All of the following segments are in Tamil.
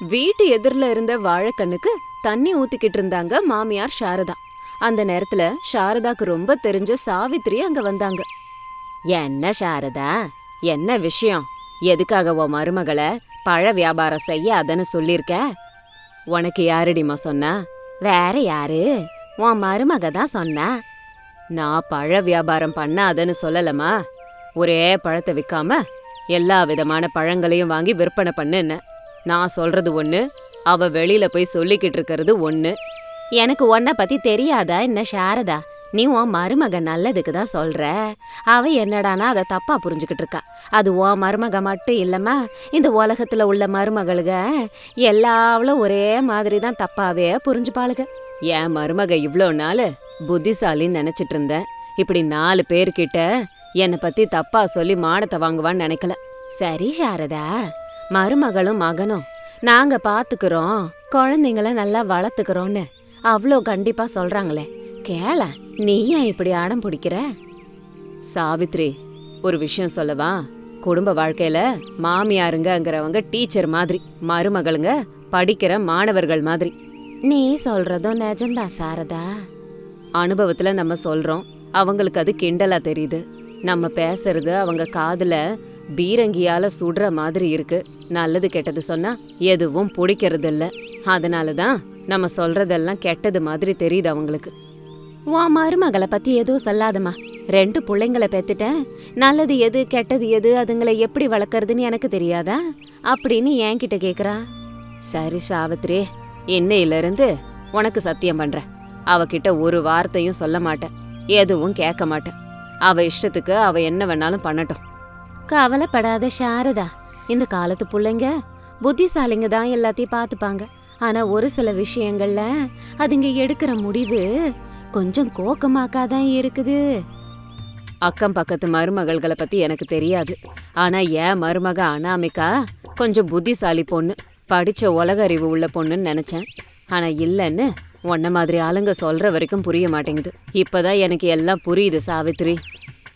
வீட்டு எதிரில் இருந்த வாழைக்கண்ணுக்கு தண்ணி ஊத்திக்கிட்டு இருந்தாங்க மாமியார் சாரதா. அந்த நேரத்துல சாரதாக்கு ரொம்ப தெரிஞ்ச சாவித்ரி அங்க வந்தாங்க. என்ன சாரதா? என்ன விஷயம்? எதுக்காக உன் மருமகளை பழ வியாபாரம் செய்ய அதன்னு உனக்கு யாருடிமா சொன்னா? வேற யாரு? உன் மருமக தான் சொன்னா? நான் பழ வியாபாரம் பண்ணாதன்னு சொல்லலமா ஒரே பழத்தை விற்காம எல்லா விதமான பழங்களையும் வாங்கி விற்பனை பண்ணுன்னு. நான் சொல்றது ஒண்ணு அவ வெளியில போய் சொல்லிக்கிட்டு இருக்கிறது ஒண்ணு. எனக்கு உன்னை பத்தி தெரியாதா என்ன சாரதா? நீ உன் மருமக நல்லதுக்கு தான் சொல்ற. அவ என்னடானா அதை தப்பா புரிஞ்சுக்கிட்டு இருக்கா. அது உன் மருமக மட்டும் இல்லம்மா இந்த உலகத்துல உள்ள மருமகளுக எல்லாவளும் ஒரே மாதிரி தான் தப்பாவே புரிஞ்சுப்பாளுக. என் மருமக இவ்ளோ நாள் புத்திசாலின்னு நினைச்சிட்டு இருந்தேன். இப்படி நாலு பேர்கிட்ட என்னை பத்தி தப்பா சொல்லி மானத்தை வாங்குவான்னு நினைக்கல. சரி சாரதா. மருமகளும் மகனும். நாங்க பாத்துக்கிறோம். குழந்தைங்கள நல்லா வளர்த்துக்கிறோன்னு அவ்வளோ கண்டிப்பா சொல்றாங்களே. கேள நீ ஏன் இப்படி ஆடம் பிடிக்கிற? சாவித்ரி ஒரு விஷயம் சொல்லவா? குடும்ப வாழ்க்கையில மாமியாருங்கங்கிறவங்க டீச்சர் மாதிரி மருமகளுங்க படிக்கிற மாணவர்கள் மாதிரி. நீ சொல்றதும் நிஜம்தான் சாரதா. அனுபவத்துல நம்ம சொல்றோம். அவங்களுக்கு அது கிண்டலா தெரியுது. நம்ம பேசுறது அவங்க காதுல பீரங்கியால சுடுற மாதிரி இருக்கு. நல்லது கெட்டது சொன்னா எதுவும் பிடிக்கிறது இல்ல அதனால தான் நம்ம சொல்றதெல்லாம் கெட்டது மாதிரி தெரியுது அவங்களுக்கு. உன் மருமகளை பத்தி எதுவும் சொல்லாதம்மா. ரெண்டு பிள்ளைங்களை பெத்துட்டேன். நல்லது எது கெட்டது எது அதுங்களை எப்படி வளர்க்கறதுன்னு எனக்கு தெரியாதா? அப்படின்னு என்கிட்ட கேக்குறா. சரி சாவித்ரி இன்னையில இருந்து உனக்கு சத்தியம் பண்றேன். அவகிட்ட ஒரு வார்த்தையும் சொல்ல மாட்டேன். எதுவும் கேட்க மாட்டேன். அவ இஷ்டத்துக்கு அவ என்ன வேணாலும் பண்ணட்டும். கவலைப்படாத சாரதா. இந்த காலத்து பிள்ளைங்க புத்திசாலிங்க தான் எல்லாத்தையும் பார்த்துப்பாங்க. ஆனா ஒரு சில விஷயங்கள்ல அதுங்க எடுக்கிற முடிவு கொஞ்சம் கோக்கமாக்காதான் இருக்குது. அக்கம் பக்கத்து மருமகள்களை பத்தி எனக்கு தெரியாது. ஆனா என் மருமக அனாமிகா கொஞ்சம் புத்திசாலி பொண்ணு. படிச்ச உலக அறிவு உள்ள பொண்ணுன்னு நினைச்சேன். ஆனா இல்லைன்னு உன்ன மாதிரி ஆளுங்க சொல்ற வரைக்கும் புரிய மாட்டேங்குது. இப்பதான் எனக்கு எல்லாம் புரியுது சாவித்ரி.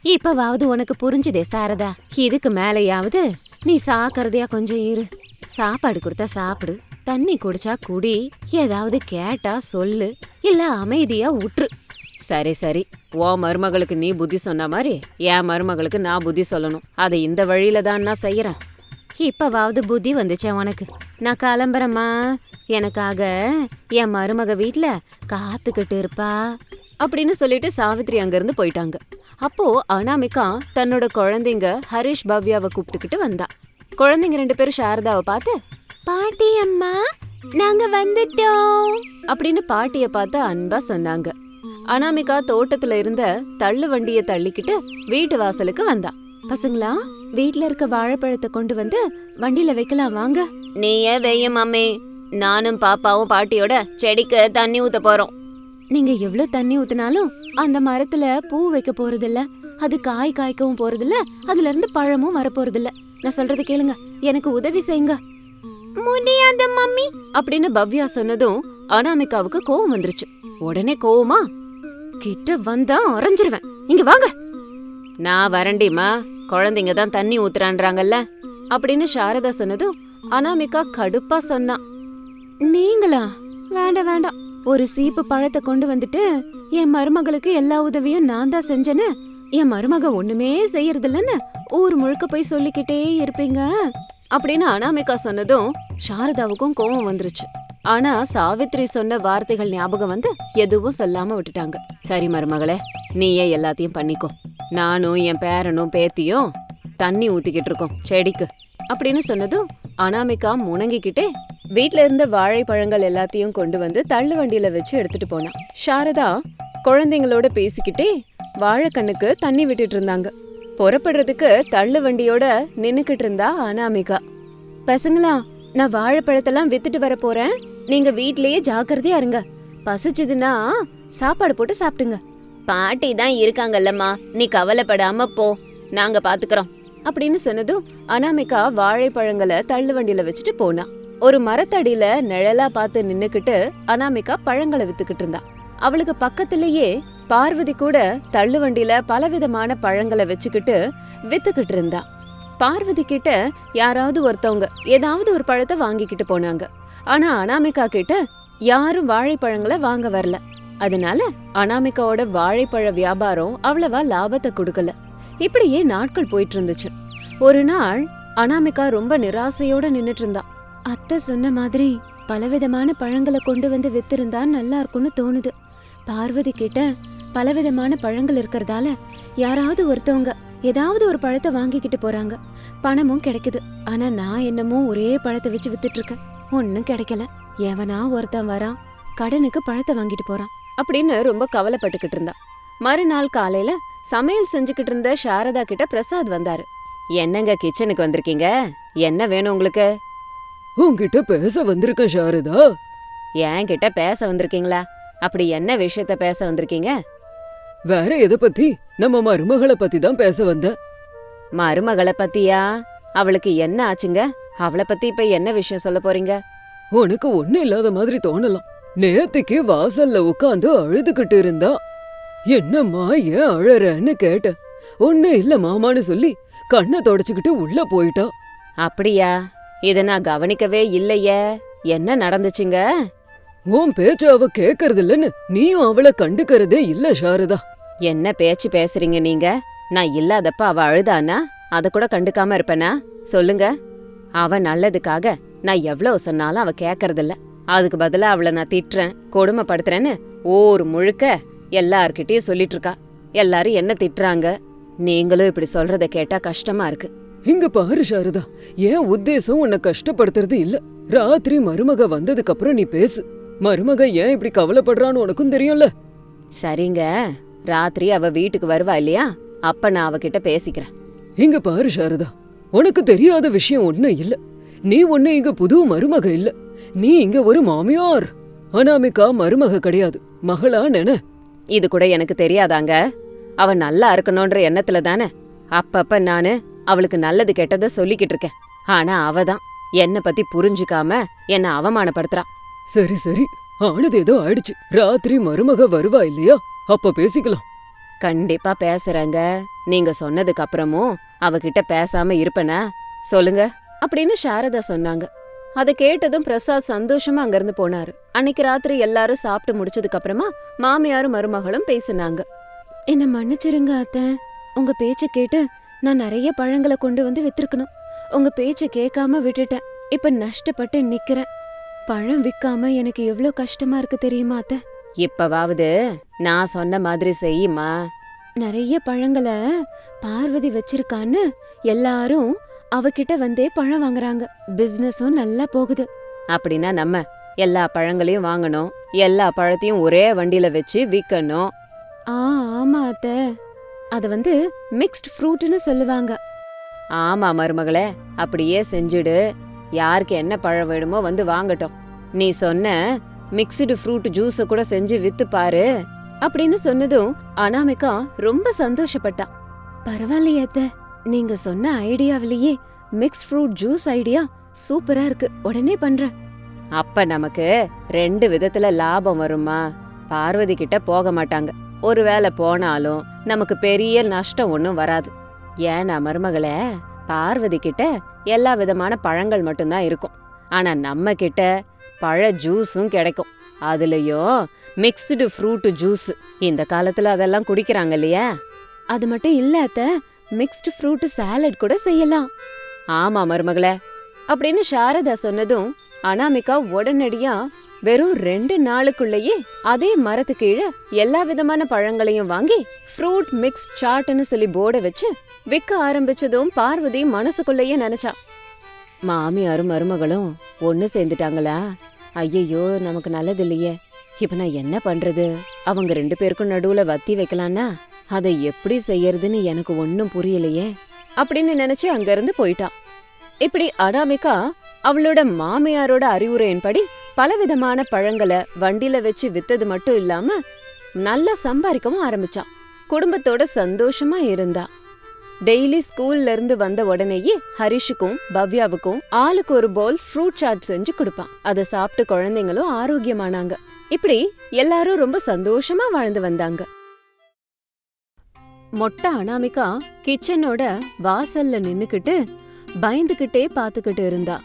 இப்பவாவது உனக்கு புரிஞ்சுதே சாரதா. இதுக்கு மேலையாவது நீ சாக்கிறதையா கொஞ்சம் இரு. சாப்பாடு கொடுத்தா சாப்பிடு. தண்ணி குடிச்சா குடி. ஏதாவது கேட்டா சொல்லு. இல்ல அமைதியா உற்று சரி சரி. ஓ மருமகளுக்கு நீ புத்தி சொன்ன மாதிரி என் மருமகளுக்கு நான் புத்தி சொல்லணும். அதை இந்த வழியில தான் நான் செய்யறேன். இப்பவாவது புத்தி வந்துச்சே உனக்கு. நான் கிளம்புறேம்மா. எனக்காக என் மருமக வீட்ல காத்துக்கிட்டு இருப்பா. அப்படின்னு சொல்லிட்டு சாவித்ரி அங்கிருந்து போயிட்டாங்க. அப்போ அனாமிகா தன்னோட குழந்தைங்க ஹரிஷ் பவ்யாவை கூப்பிட்டுக்கிட்டு வந்தா. குழந்தைங்க ரெண்டு பேரும் சாரதாவை பார்த்து பாட்டி அம்மா நாங்க வந்துட்டோம். அப்படின்னு பாட்டிய பார்த்து அன்பா சொன்னாங்க. அனாமிகா தோட்டத்துல இருந்த தள்ளு வண்டிய தள்ளிக்கிட்டு வீட்டு வாசலுக்கு வந்தா. பசங்களா வீட்ல இருக்க வாழைப்பழத்தை கொண்டு வந்து வண்டியில வைக்கலாம் வாங்க. நீயே வெய்ய மாமே. நானும் பாப்பாவும் பாட்டியோட செடிக்கு தண்ணி ஊத்த போறோம். நீங்க எவ்வளவு தண்ணி ஊத்தினாலும் அந்த மரத்துல பூ வைக்க போறதில்ல. அது காய் காய்க்கவும் போறதில்ல. அதுல இருந்து பழமும் வரப்போறதில்ல நான் சொல்றது கேளுங்க. எனக்கு உதவி செய்யுங்க. முடியாத மம்மி. அப்படின்னு பவ்யா சொன்னதும் அனாமிகாவுக்கு கோவம் வந்துருச்சு. உடனே கோவமா கிட்ட வந்தா அரைஞ்சிருவேன். இங்க வாங்க. நான் வரண்டிமா குழந்தைங்க தான் தண்ணி ஊத்துறான்றாங்கல்ல. அப்படின்னு சாரதா சொன்னதும் அனாமிகா கடுப்பா சொன்னா நீங்களா? வேண்டாம் வேண்டாம். ஒரு சீப்பு பழத்தை கொண்டு வந்துட்டு என் மருமகளுக்கு எல்லா உதவியும் நான் தான் செஞ்சேன்னு என் மருமக ஒண்ணுமே செய்யறதில்லன்னு ஊர் முழுக்க போய் சொல்லிக்கிட்டே இருப்பீங்க. அப்படின்னு அனாமிகா சொன்னதும் சாரதாவுக்கும் கோவம் வந்துருச்சு. ஆனா சாவித்ரி சொன்ன வார்த்தைகள் ஞாபகம் வந்து எதுவும் சொல்லாம விட்டுட்டாங்க. சரி மருமகளே நீயே எல்லாத்தையும் பண்ணிக்கோ. நானும் என் பேரனும் பேத்தியும் தண்ணி ஊத்திக்கிட்டு இருக்கோம். செடிக்கு. அப்படின்னு சொன்னதும் அனாமிகா முணங்கிக்கிட்டே வீட்ல இருந்த வாழைப்பழங்கள் எல்லாத்தையும் கொண்டு வந்து தள்ளு வண்டியில வச்சு எடுத்துட்டு போனான். சாரதா குழந்தைங்களோட பேசிக்கிட்டே வாழைக்கண்ணுக்கு தண்ணி விட்டுட்டு இருந்தாங்க. புறப்படுறதுக்கு தள்ளு வண்டியோட நின்னுக்கிட்டு இருந்தா அனாமிகா. பசங்களா நான் வாழைப்பழத்தெல்லாம் வித்துட்டு வர போறேன். நீங்க வீட்லயே ஜாக்கிரதையா இருங்க. பசிச்சதுன்னா சாப்பாடு போட்டு சாப்பிடுங்க. பாட்டி தான் இருக்காங்கல்லம்மா. நீ கவலைப்படாம போ. நாங்க பாத்துக்கிறோம். அப்படின்னு சொன்னதும் அனாமிகா வாழைப்பழங்களை தள்ளு வண்டியில வச்சுட்டு போனா. ஒரு மரத்தடியில நிழலா பார்த்து நின்னுக்கிட்டு அனாமிகா பழங்களை வித்துக்கிட்டு இருந்தா. அவளுக்கு பக்கத்திலேயே பார்வதி கூட தள்ளு வண்டியில பலவிதமான பழங்களை வச்சுக்கிட்டு வித்துக்கிட்டு இருந்தா. பார்வதி கிட்ட யாராவது ஒருத்தவங்க ஏதாவது ஒரு பழத்தை வாங்கிக்கிட்டு போனாங்க. ஆனா அனாமிகா கிட்ட யாரும் வாழைப்பழங்களை வாங்க வரல. அதனால அனாமிகாவோட வாழைப்பழ வியாபாரம் அவ்வளவா லாபத்தை கொடுக்கல. இப்படியே நாட்கள் போயிட்டு இருந்துச்சு ஒரு நாள் அனாமிகா ரொம்ப நிராசையோட நின்னுட்டு இருந்தா அத்தை சொன்ன மாதிரி பலவிதமான பழங்களை கொண்டு வந்து வித்திருந்தா நல்லா இருக்கும்னு தோணுது. பார்வதி கிட்ட பலவிதமான பழங்கள் இருக்கிறதால யாராவது ஒருத்தவங்க ஏதாவது ஒரு பழத்தை வாங்கிக்கிட்டு போறாங்க. பணமும் கிடைக்குது. ஆனா நான் என்னமோ ஒரே பழத்தை வச்சு வித்துட்டு இருக்கேன் ஒன்னும் கிடைக்கல. எவனா ஒருத்தன் வரான் கடனுக்கு பழத்தை வாங்கிட்டு போறான் அப்படின்னு ரொம்ப கவலைப்பட்டுக்கிட்டு இருந்தா. மறுநாள் காலையில சமையல் செஞ்சுக்கிட்டு இருந்த சாரதா கிட்ட பிரசாத் வந்தாரு. என்னங்க கிச்சனுக்கு வந்திருக்கீங்க? என்ன வேணும் உங்களுக்கு? உன்கிட்ட பேச வந்திருக்க சாரதா? என்கிட்ட பேச வந்திருக்கீங்களா? அப்படி என்ன விஷயத்த பேச வந்திருக்கீங்க? வேற எதை பத்தி? நம்ம மருமகளை பத்தி தான் பேச வந்த. மருமகளை பத்தியா? அவளுக்கு என்ன ஆச்சுங்க? அவளை பத்தி இப்ப என்ன விஷயம் சொல்ல போறீங்க? உனக்கு ஒண்ணு இல்லாத மாதிரி தோணலாம். நேத்துக்கு வாசல்ல உட்காந்து அழுதுகிட்டு இருந்தா என்னம்மா ஏன் அழறன்னு கேட்டேன். ஒண்ணு இல்ல மாமான்னு சொல்லி கண்ணை தொடச்சுக்கிட்டு உள்ள போயிட்டா. அப்படியா? இத நான் கவனிக்கவே இல்லையே. என்ன நடந்துச்சுங்க? உன் பேச்ச அவ கேக்கறது இல்லன்னு நீயும் அவளை கண்டுக்கறதே இல்ல சாரதா. என்ன பேச்சு பேசுறீங்க நீங்க? நான் இல்லாதப்ப அவ அழுதானா? அத கூட கண்டுக்காம இருப்பேனா? சொல்லுங்க. அவ நல்லதுக்காக நான் எவ்வளவு சொன்னாலும் அவ கேக்கறதில்ல. அதுக்கு பதிலா அவளை நான் திட்டுறேன் கொடுமைப்படுத்துறேன்னு ஊர் முழுக்க எல்லார்கிட்டயும் சொல்லிட்டு இருக்கா எல்லாரும் என்ன திட்டுறாங்க? நீங்களும் இப்படி சொல்றத கேட்டா கஷ்டமா இருக்கு. இங்க பாரு சாரதா என் உத்தேசம் உன்னை கஷ்டப்படுத்துறது இல்ல. ராத்திரி மருமக வந்ததுக்கு அப்புறம் நீ பேசு. மருமக ஏன் இப்படி கவலைப்படுறான்னு உனக்கும் தெரியும்ல. சரிங்க ராத்திரி அவ வீட்டுக்கு வருவா இல்லையா? அப்ப நான் அவகிட்ட பேசிக்கிறேன். இங்க பாரு சாரதா உனக்கு தெரியாத விஷயம் ஒண்ணு இல்ல. நீ ஒண்ணு இங்க புது மருமக இல்ல. நீ இங்க ஒரு மாமியார். அனாமிகா மருமக கிடையாது. மகளா நென. இது கூட எனக்கு தெரியாதாங்க. அவ நல்லா இருக்கணும்ன்ற எண்ணத்துல தானே அப்பப்ப நானு அவளுக்கு நல்லது கெட்டத சொல்லிக்கிட்டு இருக்கேன். ஆனா அவ தான் என்ன பத்தி புரிஞ்சுக்காம என்ன அவமானப்படுத்துறா சரி சரி. ஆனது ஏதோ ஆயிடுச்சு. ராத்திரி மருமக வருவா இல்லையா? அப்ப பேசிக்கலாம். கண்டிப்பா பேசுறேங்க. நீங்க சொன்னதுக்கு அப்புறமும் அவகிட்ட பேசாம இருப்பனா? சொல்லுங்க. அப்படின்னு சாரதா சொன்னாங்க. அத கேட்டதும் பிரசாத் சந்தோஷமா அங்கிருந்து போனாரு. அன்னைக்கு ராத்திரி எல்லாரும் சாப்பிட்டு முடிச்சதுக்கு அப்புறமா மாமியாரும் மருமகளும் பேசினாங்க. என்ன மன்னிச்சிருங்க அத்தை. உங்க பேச்ச கேட்டு நான் நிறைய பழங்களை கொண்டு வந்து வித்திருக்கணும். உங்க பேச்ச கேட்காம விட்டுட்டேன். இப்ப நஷ்டப்பட்டு நிக்கிறேன். பழம் விக்காம எனக்கு எவ்வளவு கஷ்டமா இருக்கு தெரியுமா அத்தை? இப்பவாவது நான் சொன்ன மாதிரி செய்யுமா? நிறைய பழங்களை பார்வதி வச்சிருக்கான்னு எல்லாரும் அவகிட்ட வந்தே பழம் வாங்குறாங்க. பிசினஸும் நல்லா போகுது. அப்படின்னா நம்ம எல்லா பழங்களையும் வாங்கணும். எல்லா பழத்தையும் ஒரே வண்டியில வச்சு விக்கணும். ஆ ஆமா அத்த. அத வந்து மிக்ஸ்ட் ஃப்ரூட்னு சொல்லுவாங்க. ஆமா மருமகளே அப்படியே செஞ்சுடு. யாருக்கு என்ன பழம் வேணுமோ வந்து வாங்கட்டும். நீ சொன்ன மிக்ஸ்டு ஃப்ரூட் ஜூஸ கூட செஞ்சு வித்து பாரு. அப்படின்னு சொன்னதும் அனாமிகா ரொம்ப சந்தோஷப்பட்டா. பரவாயில்லையே அத்தை. நீங்க சொன்ன ஐடியாவிலேயே மிக்ஸ் ஃப்ரூட் ஜூஸ் ஐடியா சூப்பரா இருக்கு. உடனே பண்றேன். அப்ப நமக்கு ரெண்டு விதத்துல லாபம் வருமா பார்வதி கிட்ட போக மாட்டாங்க. ஒருவேளை போனாலும் நமக்கு பெரிய நஷ்டம் ஒன்றும் வராது. ஏன்னா மருமகளே பார்வதி கிட்ட எல்லா விதமான பழங்கள் மட்டும்தான் இருக்கும். ஆனா நம்ம கிட்ட பழ ஜூஸும் கிடைக்கும். அதுலயும் மிக்ஸ்டு ஃப்ரூட் ஜூஸ் இந்த காலத்துல அதெல்லாம் குடிக்கிறாங்க இல்லையா? அது மட்டும் இல்லாத்த மிக்ஸ்டு ஃப்ரூட் சாலட் கூட செய்யலாம். ஆமா மருமகளே. அப்படின்னு சாரதா சொன்னதும் அனாமிகா உடனடியா வெறும் ரெண்டு நாளுக்குள்ளேயே அதே மரத்து கீழே எல்லா விதமான பழங்களையும் வாங்கி ஃப்ரூட் மிக்ஸ் சாட்னு சொல்லி போர்டை வச்சு விற்க ஆரம்பிச்சதும் பார்வதி மனசுக்குள்ளேயே நினைச்சா. மாமியாரும் மருமகளும் ஒன்று சேர்ந்துட்டாங்களா? ஐயையோ நமக்கு நல்லது இல்லையே. இப்ப நான் என்ன பண்றது? அவங்க ரெண்டு பேருக்கும் நடுவுல வத்தி வைக்கலான்னா அதை எப்படி செய்யறதுன்னு எனக்கு ஒன்னும் புரியலையே அப்படின்னு நினைச்சு அங்கிருந்து போயிட்டான். இப்படி அனாமிகா அவளோட மாமியாரோட அறிவுரையின்படி பலவிதமான பழங்களை வண்டியில வச்சு வித்தது மட்டும் இல்லாம நல்லா சம்பாதிக்கவும் ஆரம்பிச்சான். குடும்பத்தோட சந்தோஷமா இருந்தா. டெய்லி ஸ்கூல்ல இருந்து வந்த உடனேயே ஹரிஷுக்கும் பவ்யாவுக்கும் ஆளுக்கு ஒரு பவுல் ஃப்ரூட் சாட் செஞ்சு கொடுப்பான். அதை சாப்பிட்டு குழந்தைங்களும் ஆரோக்கியமானாங்க. இப்படி எல்லாரும் ரொம்ப சந்தோஷமா வாழ்ந்து வந்தாங்க. மொட்டை அனாமிகா கிச்சனோட வாசல்ல நின்னுக்கிட்டு பயந்துகிட்டே பாத்துக்கிட்டு இருந்தா.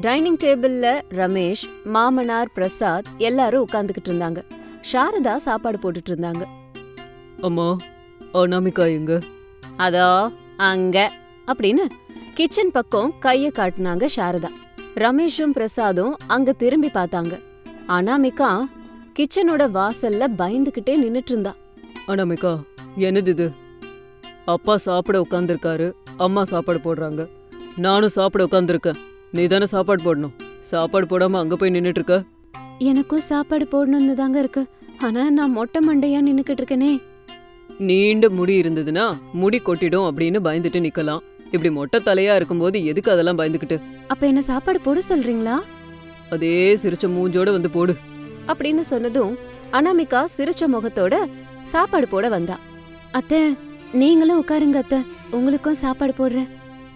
டைனிங் டேபிள்ல ரமேஷ் மாமனார் பிரசாத் எல்லாரும் உட்கார்ந்துகிட்டு இருந்தாங்க. சாரதா சாப்பாடு போட்டுட்டு இருந்தாங்க. அம்மா அனாமிகா எங்க? அதோ அங்க அப்படின்னு கிச்சன் பக்கம் கைய காட்டுனாங்க சாரதா. ரமேஷும் பிரசாதும் அங்க திரும்பி பார்த்தாங்க. அனாமிகா கிச்சனோட வாசல்ல பயந்துகிட்டே நின்னுட்டு இருந்தா. அனாமிகா என்னது இது? அப்பா சாப்பிட உட்காந்துருக்காரு அம்மா சாப்பாடு போடுறாங்க. நானும் சாப்பிட உட்காந்துருக்கேன் நீ தானே சாப்பாடு போடணும். சாப்பாடு போடாம அங்க போய் நின்னுட்டு இருக்க எனக்கும் சாப்பாடு போடணும்னு தாங்க இருக்கு. ஆனா நான் மொட்டை மண்டையா நின்னுக்கிட்டு இருக்கேனே நீண்ட முடி இருந்ததுன்னா முடி கொட்டிடும் அப்படின்னு பயந்துட்டு நிக்கலாம். இப்படி மொட்டை தலையா இருக்கும்போது எதுக்கு அதெல்லாம் பயந்துக்கிட்டு? அப்ப என்ன சாப்பாடு போட சொல்றீங்களா? அதே சிரிச்ச மூஞ்சோட வந்து போடு. அப்படின்னு சொன்னதும் அனாமிகா சிரிச்ச முகத்தோட சாப்பாடு போட வந்தா. அத்தை நீங்களும் உட்காருங்க அத்தை. உங்களுக்கும் சாப்பாடு போடுறேன்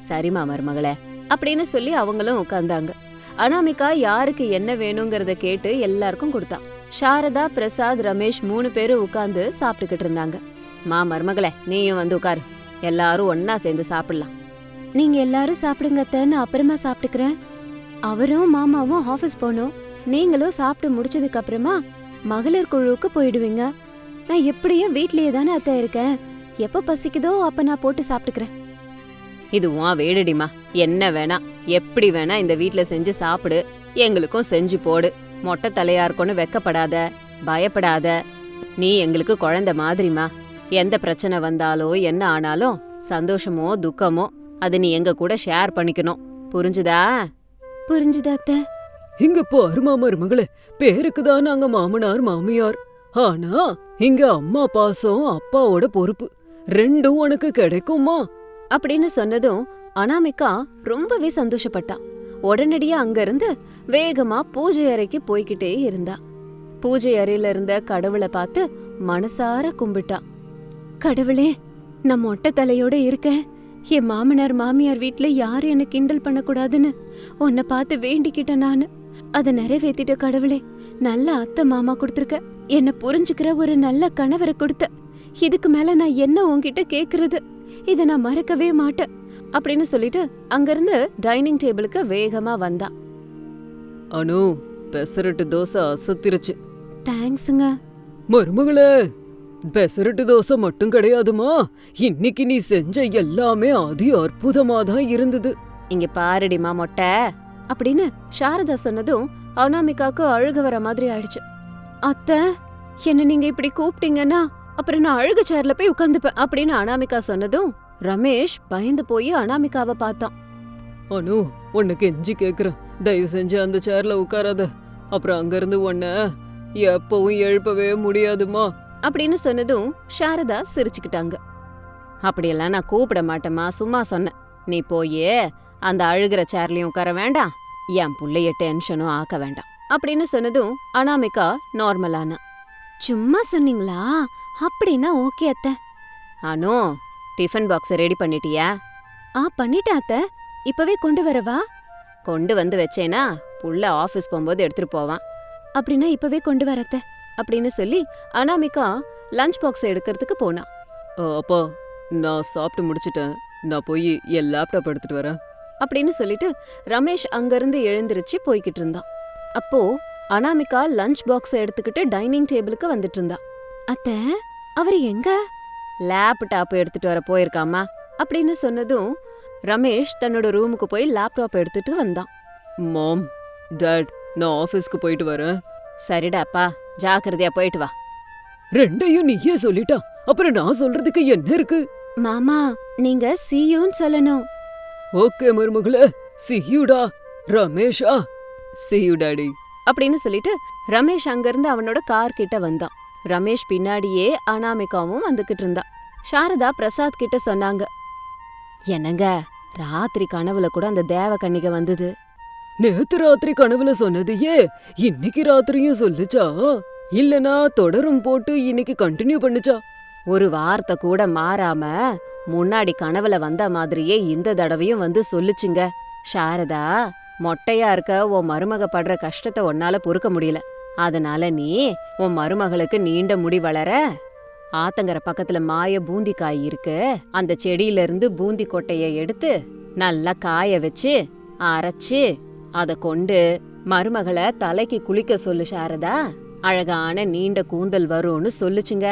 சரிம்மா மருமகளே. அப்படின்னு சொல்லி அவங்களும் உட்கார்ந்தாங்க. அனாமிகா யாருக்கு என்ன வேணுங்கிறத கேட்டு எல்லாருக்கும் கொடுத்தா. சாரதா பிரசாத் ரமேஷ் மூணு பேரும் உட்கார்ந்து சாப்பிட்டுக்கிட்டு இருந்தாங்க. மா மருமகளே நீயும் வந்து உட்காரு. எல்லாரும் ஒன்னா சேர்ந்து சாப்பிடலாம். நீங்க எல்லாரும் சாப்பிடுங்க அத்தை நான் அப்புறமா சாப்பிட்டுக்கிறேன். அவரும் மாமாவும் ஆபீஸ் போகணும். நீங்களும் சாப்பிட்டு முடிச்சதுக்கு அப்புறமா மகளிர் குழுவுக்கு போயிடுவீங்க. நான் எப்படியும் வீட்லயே தானே அத்தை இருக்கேன் எப்ப பசிக்குதோ அப்ப நான் போட்டு சாப்பிட்டுக்கிறேன். இது உன் வேடுடிமா என்ன வேணா. எப்படி வேணா இந்த வீட்ல செஞ்சு சாப்பிடு. எங்களுக்கும் செஞ்சு போடு. மொட்டை தலையா இருக்கோன்னு வெக்கப்படாத. பயப்படாத. நீ எங்களுக்கு குழந்தை மாதிரிமா எந்த பிரச்சனை வந்தாலோ என்ன ஆனாலும் சந்தோஷமோ துக்கமோ அது நீ எங்க கூட ஷேர் பண்ணிக்கணும். புரிஞ்சுதா? புரிஞ்சுதா அத்தை. இங்க பாரு மருமகளே பேருக்கு தான் நாங்க மாமனார் மாமியார். ஆனா இங்க அம்மா பாசம் அப்பாவோட பொறுப்பு. ரெண்டும் உனக்கு கிடைக்குமா? அப்படின்னு சொன்னதும் அனாமிகா ரொம்பவே சந்தோஷப்பட்டா. உடனடியா அங்கிருந்து வேகமா பூஜை அறைக்கு போய்கிட்டே இருந்தா. பூஜை அறையில இருந்த கடவுளை பார்த்து மனசார கும்பிட்டா. கடவுளே நான் மொட்டை தலையோட இருக்கேன் என் மாமனார் மாமியார் வீட்ல யாரும் என்ன கிண்டல் பண்ணக்கூடாதுன்னு உன்னை பார்த்து வேண்டிக்கிட்டேன் நானு. அதை நிறைவேத்திட்ட கடவுளே நல்ல அத்தை மாமா கொடுத்துருக்க. என்ன புரிஞ்சுக்கிற ஒரு நல்ல கணவரை கொடுத்த இதுக்கு மேல நான் என்ன உன்கிட்ட கேக்குறது? இத நான் மறக்கவே மாட்டேன் அப்படின்னு சொல்லிட்டு அங்கிருந்து டைனிங் டேபிளுக்கு வேகமா வந்தா அனு பெசரட்டு தோசை அசத்திருச்சு. தேங்க்ஸுங்க. மருமகளே பெசரட்டு தோசை மட்டும் கிடையாதுமா? இன்னைக்கு நீ செஞ்ச எல்லாமே அதி அற்புதமா தான் இருந்தது. இங்க பாருடிமா மொட்டை அப்படின்னு சாரதா சொன்னதும் அனாமிகாக்கு அழுக வர மாதிரி ஆயிடுச்சு. அத்தை என்ன நீங்க இப்படி கூப்பிட்டீங்கன்னா அப்புறம் நான் அழுக சேர்ல போய் உட்காந்துப்பேன் அப்படின்னு அனாமிகா சொன்னதும் ரமேஷ் பயந்து போய் அனாமிகாவை பார்த்தான். அனு உன்னை கெஞ்சி கேக்குறேன். தயவு செஞ்சு அந்த சேர்ல உட்காராத. அப்புறம் அங்கிருந்து உன்னை எப்பவும் எழுப்பவே முடியாதுமா? அப்படின்னு சொன்னதும் சாரதா சிரிச்சுக்கிட்டாங்க. அப்படியெல்லாம் நான் கூப்பிட மாட்டேம்மா சும்மா சொன்னேன். நீ போயே அந்த அழுகிற சேர்லயும் உட்கார வேண்டாம். என் புள்ளைய டென்ஷனும் ஆக்க வேண்டாம். அப்படின்னு சொன்னதும் அனாமிகா நார்மலானா. சும்மா சொன்னீங்களா? அப்படின்னா ஓகே அத்தை. அனு டிஃபன் பாக்ஸ் ரெடி பண்ணிட்டியா? ஆ பண்ணிட்டேன் அத்தை. இப்பவே கொண்டு வரவா? கொண்டு வந்து வச்சேனா புள்ள ஆபீஸ் போகும்போது எடுத்துட்டு போவான். அப்படின்னா இப்பவே கொண்டு வரத்த அப்படின்னு சொல்லி அனாமிகா லஞ்ச் பாக்ஸ் எடுக்கிறதுக்கு போனா. அ, அப்பா நான் சாப்பிட்டு முடிச்சிட்டேன். நான் போய் என் லேப்டாப் எடுத்துட்டு வரேன். அப்படின்னு சொல்லிட்டு ரமேஷ் அங்கிருந்து எழுந்திருச்சு போய்கிட்டு இருந்தான். அப்போ அனாமிகா லஞ்ச் பாக்ஸ் எடுத்துக்கிட்டு டைனிங் டேபிளுக்கு வந்துட்டு இருந்தா அத்த அவர் எங்க? லேப்டாப் எடுத்துட்டு வர போயிருக்காமா அப்படின்னு சொன்னதும் ரமேஷ் தன்னோட ரூமுக்கு போய் லேப்டாப் எடுத்துட்டு வந்தான். மாம் டாட் நான் ஆஃபீஸ்க்கு போயிட்டு வரேன். சரிடாப்பா ஜாக்கிரதையா போயிட்டு வா. ரெண்டையும் நீயே சொல்லிட்டா அப்புறம் நான் சொல்றதுக்கு என்ன இருக்கு? மாமா நீங்க சியூன்னு சொல்லணும். ஓகே மருமகளே சியூடா ரமேஷா. சியூ டாடி அப்படின்னு சொல்லிட்டு ரமேஷ் அங்கிருந்து அவனோட கார் கிட்ட வந்தான். ரமேஷ் பின்னாடியே அனாமிகாவும் வந்துகிட்டு இருந்தா. சாரதா பிரசாத் கிட்ட சொன்னாங்க. என்னங்க ராத்திரி கனவுல கூட அந்த தேவ கன்னிகை வந்தது? நேத்து ராத்திரி கனவுல சொன்னதையே இன்னைக்கு ராத்திரியும் சொல்லுச்சா? இல்லனா தொடரும் போட்டு இன்னைக்கு கண்டினியூ பண்ணுச்சா? ஒரு வார்த்தை கூட மாறாம முன்னாடி கனவுல வந்த மாதிரியே இந்த தடவையும் வந்து சொல்லுச்சுங்க. சாரதா மொட்டையா இருக்க உன் மருமக படுற கஷ்டத்தை உன்னால பொறுக்க முடியல. அதனால நீ உன் மருமகளுக்கு நீண்ட முடி வளர ஆத்தங்கர பக்கத்துல மாய பூந்தி காய் இருக்கு. அந்த செடியில இருந்து பூந்தி கொட்டைய எடுத்து நல்லா காய வச்சு அரைச்சு அதை கொண்டு மருமகளை தலைக்கு குளிக்க சொல்லு சாரதா. அழகான நீண்ட கூந்தல் வரும்னு சொல்லுச்சுங்க.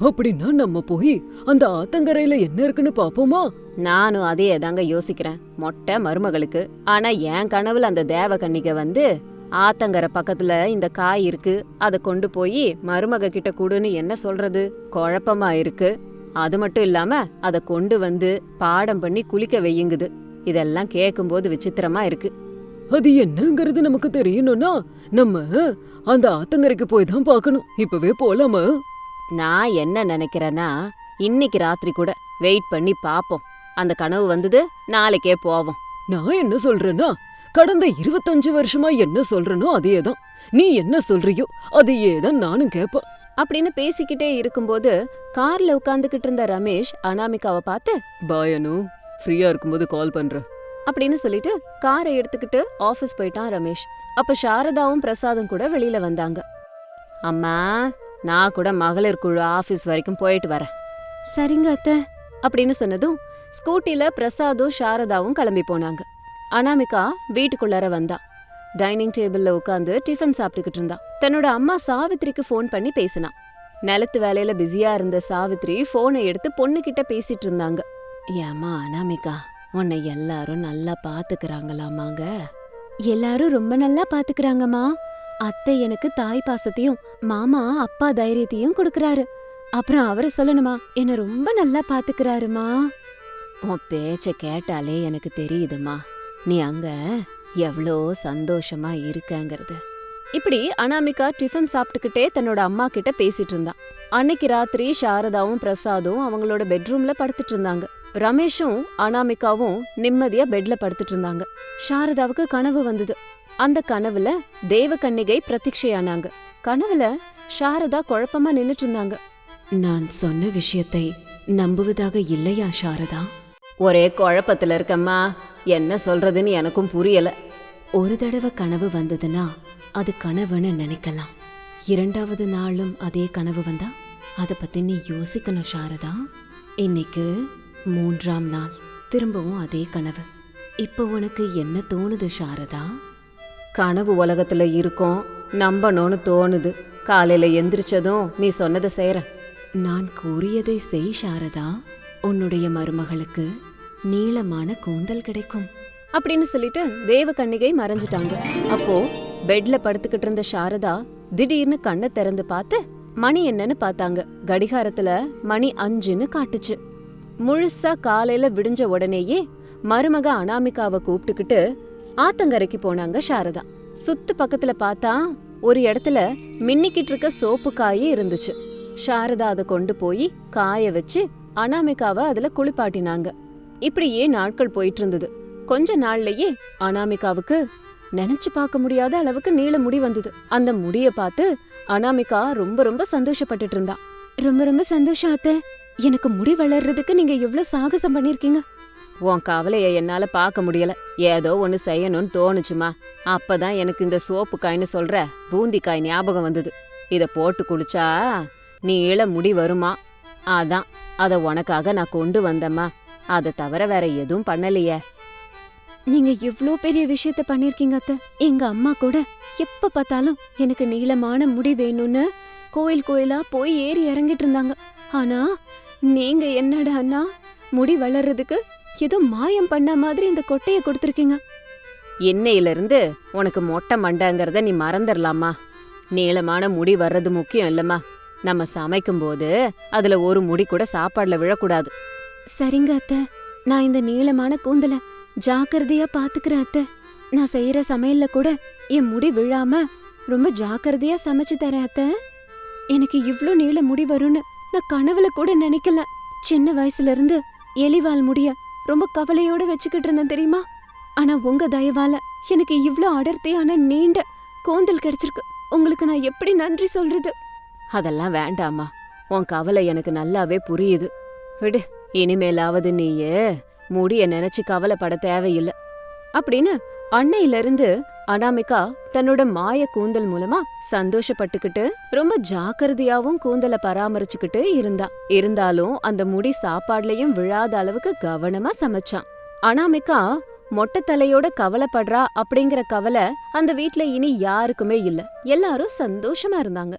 அப்படின்னா நம்ம போய் அந்த ஆத்தங்கரையில என்ன இருக்குன்னு பாப்போமா நானும் அதே தாங்க யோசிக்கிறேன். மொட்டை மருமகளுக்கு. ஆனா என் கனவுல அந்த தேவகன்னிகை வந்து ஆத்தங்கரை பக்கத்துல இந்த காய் இருக்கு. அதை கொண்டு போய் மருமக கிட்ட கொடுன்னு என்ன சொல்றது? குழப்பமா இருக்கு. அது மட்டும் இல்லாம அதை கொண்டு வந்து பாடம் பண்ணி குளிக்க வையுங்குது. இதெல்லாம் கேட்கும்போது விசித்திரமா இருக்கு. அது என்னங்கிறது நமக்கு தெரியணும்னா நம்ம அந்த ஆத்தங்கரைக்கு போய் தான் பார்க்கணும். இப்பவே போலாமா? நான் என்ன நினைக்கிறேன்னா இன்னைக்கு ராத்திரி கூட வெயிட் பண்ணி பாப்போம். அந்த கனவு வந்தது நாளைக்கே போவோம். நான் என்ன சொல்றேன்னா கடந்த இருபத்தஞ்சு வருஷமா என்ன சொல்றனோ அதே தான் நீ என்ன சொல்றியோ அதையே தான் நானும் கேட்பேன் அப்படின்னு பேசிக்கிட்டே இருக்கும்போது கார்ல உட்காந்துக்கிட்டு இருந்த ரமேஷ் அனாமிகாவை பார்த்து பாயனு ஃப்ரீயா இருக்கும்போது கால் பண்றேன் அப்படின்னு சொல்லிட்டு காரை எடுத்துக்கிட்டு ஆபீஸ் போயிட்டான் ரமேஷ். அப்ப சாரதாவும் பிரசாதும் கூட வெளியில வந்தாங்க. அம்மா நான் கூட மகளிர் குழு ஆபீஸ் வரைக்கும் போயிட்டு வரேன். சரிங்க அத்தை. அப்படின்னு சொன்னதும் ஸ்கூட்டில பிரசாதும் சாரதாவும் கிளம்பி போனாங்க. அனாமிகா வீட்டுக்குள்ளார வந்தா. டைனிங் டேபிள்ல உட்காந்து டிஃபன் சாப்பிட்டுக்கிட்டு இருந்தா. தன்னோட அம்மா சாவித்ரிக்கு ஃபோன் பண்ணி பேசினா. நிலத்து வேலையில பிஸியா இருந்த சாவித்ரி போனை எடுத்து பொண்ணு கிட்ட பேசிட்டு இருந்தாங்க. ஏமா அனாமிகா உன்னை எல்லாரும் நல்லா பாத்துக்கறாங்களாமாங்க? எல்லாரும் ரொம்ப நல்லா பாத்துக்கறாங்கம்மா. அத்தை எனக்கு தாய் பாசத்தையும் மாமா அப்பா தைரியத்தையும் கொடுக்கறாரு. அப்புறம் அவரை சொல்லணுமா என்ன ரொம்ப நல்லா பாத்துக்கிறாருமா? உன் பேச்ச கேட்டாலே எனக்கு தெரியுதுமா. நீ அங்க எவ்வளோ சந்தோஷமா இருக்கங்கிறது. இப்படி அனாமிகா டிஃபன் சாப்பிட்டுக்கிட்டே தன்னோட அம்மா கிட்ட பேசிட்டு இருந்தான் அன்னைக்கு ராத்திரி சாரதாவும் பிரசாதும் அவங்களோட பெட்ரூம்ல படுத்துட்டு இருந்தாங்க. ரமேஷும் அனாமிகாவும் நிம்மதியா பெட்ல படுத்துட்டு இருந்தாங்க. சாரதாவுக்கு கனவு வந்தது. அந்த கனவுல தேவகன்னிகை பிரத்யக்ஷையானாங்க கனவுல சாரதா குழப்பமா நின்னுட்டு இருந்தாங்க நான் சொன்ன விஷயத்தை நம்புவதாக இல்லையா சாரதா? ஒரே குழப்பத்துல இருக்கம்மா. என்ன சொல்றதுன்னு எனக்கும் புரியல. ஒரு தடவை கனவு வந்ததுன்னா அது கனவுன்னு நினைக்கலாம். இரண்டாவது நாளும் அதே கனவு வந்தா அத பத்தி நீ யோசிக்கணும் சாரதா. இன்னைக்கு மூன்றாம் நாள். திரும்பவும் அதே கனவு. இப்போ உனக்கு என்ன தோணுது சாரதா? கனவு உலகத்துல இருக்கோம் நம்பணும்னு தோணுது. காலையில எந்திரிச்சதும் நீ சொன்னதை செய்யற நான் கூறியதை செய் சாரதா. உன்னுடைய மருமகளுக்கு நீளமான கூந்தல் கிடைக்கும். அப்படின்னு சொல்லிட்டு தேவகன்னிகை மறைஞ்சிட்டாங்க. அப்போ பெட்ல படுத்துக்கிட்டு இருந்த சாரதா திடீர்னு கண்ணை திறந்து பார்த்து மணி என்னன்னு பார்த்தாங்க. கடிகாரத்துல மணி அஞ்சுன்னு காட்டுச்சு. முழுசா காலையில விடிஞ்ச உடனேயே மருமக அனாமிகாவை கூப்பிட்டுக்கிட்டு ஆத்தங்கரைக்கு போனாங்க சாரதா. சுத்து பக்கத்துல பார்த்தா ஒரு இடத்துல மின்னிக்கிட்டு இருக்க சோப்பு காயே இருந்துச்சு. சாரதா அதை கொண்டு போய் காய வச்சு அனாமிகாவை அதுல குளிப்பாட்டினாங்க. இப்படியே நாட்கள் போயிட்டு இருந்தது. கொஞ்ச நாள்லயே அனாமிகாவுக்கு நினைச்சு பார்க்க முடியாத அளவுக்கு நீள முடி வந்தது. அந்த முடிய பார்த்து அனாமிகா ரொம்ப ரொம்ப சந்தோஷப்பட்டுட்டு இருந்தா. ரொம்ப ரொம்ப சந்தோஷம் அத்தை. எனக்கு முடி வளர்றதுக்கு நீங்க எவ்வளவு சாகசம் பண்ணிருக்கீங்க உன் கவலைய என்னால பார்க்க முடியல. ஏதோ ஒன்னு செய்யணும்னு தோணுச்சுமா. அப்பதான் எனக்கு இந்த சோப்பு காய்னு சொல்ற பூந்தி காய் ஞாபகம் வந்தது. இத போட்டு குளிச்சா நீள முடி வருமா? அதான் அத உனக்காக நான் கொண்டு வந்தம்மா. அதை தவிர வேற எதுவும் பண்ணலையே. நீங்க இவ்ளோ பெரிய விஷயத்த பண்ணிருக்கீங்க அத்த. எங்க அம்மா கூட எப்ப பார்த்தாலும் எனக்கு நீளமான முடி வேணும்னு கோயில் கோயிலா போய் ஏறி இறங்கிட்டு இருந்தாங்க. ஆனா நீங்க என்னடான்னா முடி வளர்றதுக்கு ஏதோ மாயம் பண்ண மாதிரி இந்த கொட்டைய கொடுத்துருக்கீங்க. இன்னையில இருந்து உனக்கு மொட்டை மண்டைங்கிறத நீ மறந்துடலாமா? நீளமான முடி வர்றது முக்கியம் இல்லம்மா. நம்ம சமைக்கும் போது அதுல ஒரு முடி கூட சாப்பாடுல விழக்கூடாது. சரிங்க அத்தை. நான் இந்த நீளமான கூந்தல ஜாக்கிரதையா பாத்துக்கிறேன் அத்தை. நான் செய்யற சமையல்ல கூட என் முடி விழாம ரொம்ப ஜாக்கிரதையா சமைச்சு தரேன் அத்தை. எனக்கு இவ்ளோ நீள முடி வரும்னு நான் கனவுல கூட நினைக்கல. சின்ன வயசுல இருந்து எலிவால் முடிய ரொம்ப கவலையோட வச்சுக்கிட்டு இருந்தேன் தெரியுமா? ஆனா உங்க தயவால எனக்கு இவ்ளோ அடர்த்தியான நீண்ட கூந்தல் கிடைச்சிருக்கு. உங்களுக்கு நான் எப்படி நன்றி சொல்றது? அதெல்லாம் வேண்டாம்மா. உன் கவலை எனக்கு நல்லாவே புரியுது. விடு இனிமேலாவது நீயே முடிய நினைச்சு கவலைப்பட தேவையில்லை. அப்படின்னு அன்னையில இருந்து அனாமிகா தன்னோட மாய கூந்தல் மூலமா சந்தோஷப்பட்டுக்கிட்டு ரொம்ப ஜாக்கிரதையாவும் கூந்தல பராமரிச்சுக்கிட்டு இருந்தா. இருந்தாலும் அந்த முடி சாப்பாடுலயும் விழாத அளவுக்கு கவனமா சமைச்சான். அனாமிகா மொட்டை தலையோட கவலைப்படுறா அப்படிங்கிற கவலை அந்த வீட்ல இனி யாருக்குமே இல்ல. எல்லாரும் சந்தோஷமா இருந்தாங்க.